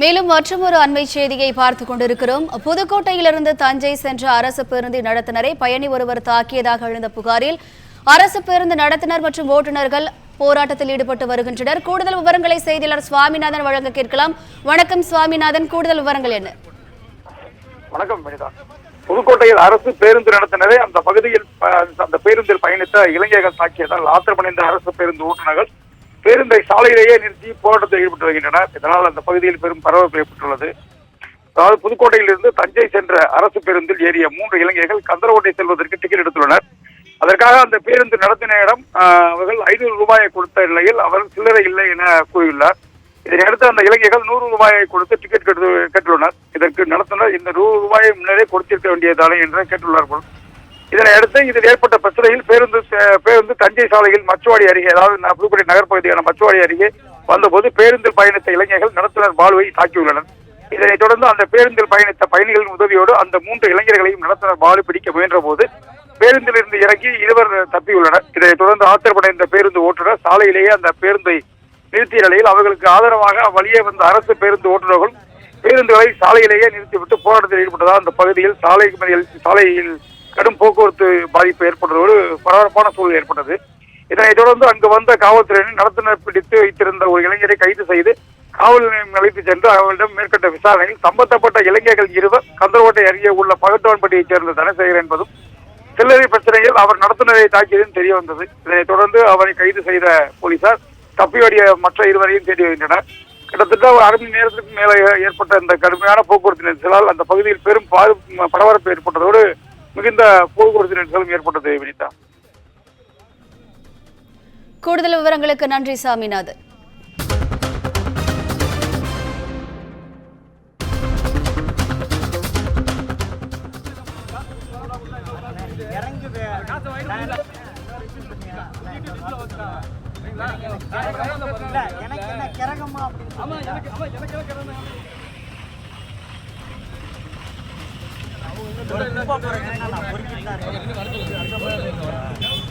மேலும் மற்றொரு அண்மை செய்தியை பார்த்துக் கொண்டிருக்கிறோம். புதுக்கோட்டையிலிருந்து தஞ்சை சென்ற அரசு பேருந்து நடத்தினரை பயணி ஒருவர் தாக்கியதாக எழுந்த புகாரில் அரசு பேருந்து நடத்தினர் மற்றும் ஓட்டுநர்கள் போராட்டத்தில் ஈடுபட்டு வருகின்றனர். கூடுதல் விவரங்களை செய்தியாளர் சுவாமிநாதன் வழங்க கேட்கலாம். வணக்கம் சுவாமிநாதன் கூடுதல் விவரங்கள் என்ன? வணக்கம் புதுக்கோட்டையில் அரசு பேருந்து நடத்தினரை அந்த பகுதியில் அந்த பேருந்தில் பயணித்த இளைஞர்கள் தாக்கியதால் ஆத்திரமடைந்த அரசு பேருந்து ஓட்டுநர்கள் பேருந்தை சாலையிலேயே நிறுத்தி போராட்டத்தில் ஈடுபட்டு வருகின்றனர். இதனால் அந்த பகுதியில் பெரும் பரபரப்பு ஏற்பட்டுள்ளது. அதாவது புதுக்கோட்டையிலிருந்து தஞ்சை சென்ற அரசு பேருந்தில் ஏறிய மூன்று இளைஞர்கள் கந்தரகோட்டை செல்வதற்கு டிக்கெட் எடுத்துள்ளனர். அதற்காக அந்த பேருந்து நடத்தினரிடம் இடம் அவர்கள் ஐநூறு ரூபாயை கொடுத்த நிலையில் அவர் சில்லறை இல்லை என கூறியுள்ளார். இதனையடுத்து அந்த இளைஞர்கள் நூறு ரூபாயை கொடுத்து டிக்கெட் கேட்டு கேட்டுள்ளனர். இதற்கு நடத்தினர் இந்த நூறு ரூபாயை முன்னரே கொடுத்திருக்க வேண்டியதானே என்று கேட்டுள்ளார்கள் இதனையடுத்து இதில் ஏற்பட்ட பிரச்சனையில் பேருந்து பேருந்து தஞ்சை சாலையில் மச்சுவாடி அருகே அதாவது புதுக்கோட்டை நகர்ப்பகுதியான மச்சுவாடி அருகே வந்தபோது பேருந்தில் பயணித்த இளைஞர்கள் நடத்துனர் பாலுவை தாக்கியுள்ளனர். இதனைத் தொடர்ந்து அந்த பேருந்தில் பயணித்த பயணிகளின் உதவியோடு அந்த மூன்று இளைஞர்களையும் நடத்துனர் பாலு பிடிக்க முயன்ற போது பேருந்தில் இருந்து இறங்கி இருவர் தப்பியுள்ளனர். இதனைத் தொடர்ந்து ஆத்திரப்படைந்த பேருந்து ஓட்டுநர் சாலையிலேயே அந்த பேருந்தை நிறுத்திய நிலையில் அவர்களுக்கு ஆதரவாக வழியே வந்த அரசு பேருந்து ஓட்டுநர்கள் பேருந்துகளை சாலையிலேயே நிறுத்திவிட்டு போராட்டத்தில் ஈடுபட்டதால் அந்த பகுதியில் சாலை சாலையில் கடும் போக்குவரத்து பாதிப்பு ஏற்பட்டதோடு பரபரப்பான சூழல் ஏற்பட்டது. இதனைத் தொடர்ந்து அங்கு வந்த காவல்துறையினர் நடத்துனர் பிடித்து வைத்திருந்த ஒரு இளைஞரை கைது செய்து காவல் நிலையம் அழைத்து சென்று அவரிடம் மேற்கொண்ட விசாரணையில் சம்பந்தப்பட்ட இளைஞர்கள் இருவர் கந்தரோட்டை அருகே உள்ள பகட்டவான்பட்டியைச் சேர்ந்த தனசேகர் என்பதும் சில்லறை பிரச்சனையில் அவர் நடத்துனரை தாக்கியதும் தெரிய வந்தது. இதனைத் தொடர்ந்து அவரை கைது செய்த போலீசார் தப்பியோடிய மற்ற இருவரையும் தேடி வருகின்றனர். கிட்டத்தட்ட ஒரு அரை மணி நேரத்துக்கு மேலே ஏற்பட்ட இந்த கடுமையான போக்குவரத்து நெரிசலால் அந்த பகுதியில் பெரும் பரபரப்பு ஏற்பட்டதோடு மிகுந்த போக்குவரத்து நெரிசலும் ஏற்பட்டது வினிதா கூடுதல் விவரங்களுக்கு நன்றி சாமிநாதன் எனக்கு என்ன கிறகமா அப்படின்னு ரொம்ப குறைங்க நான் பொறுக்கிட்டு தான் இருக்கேன்.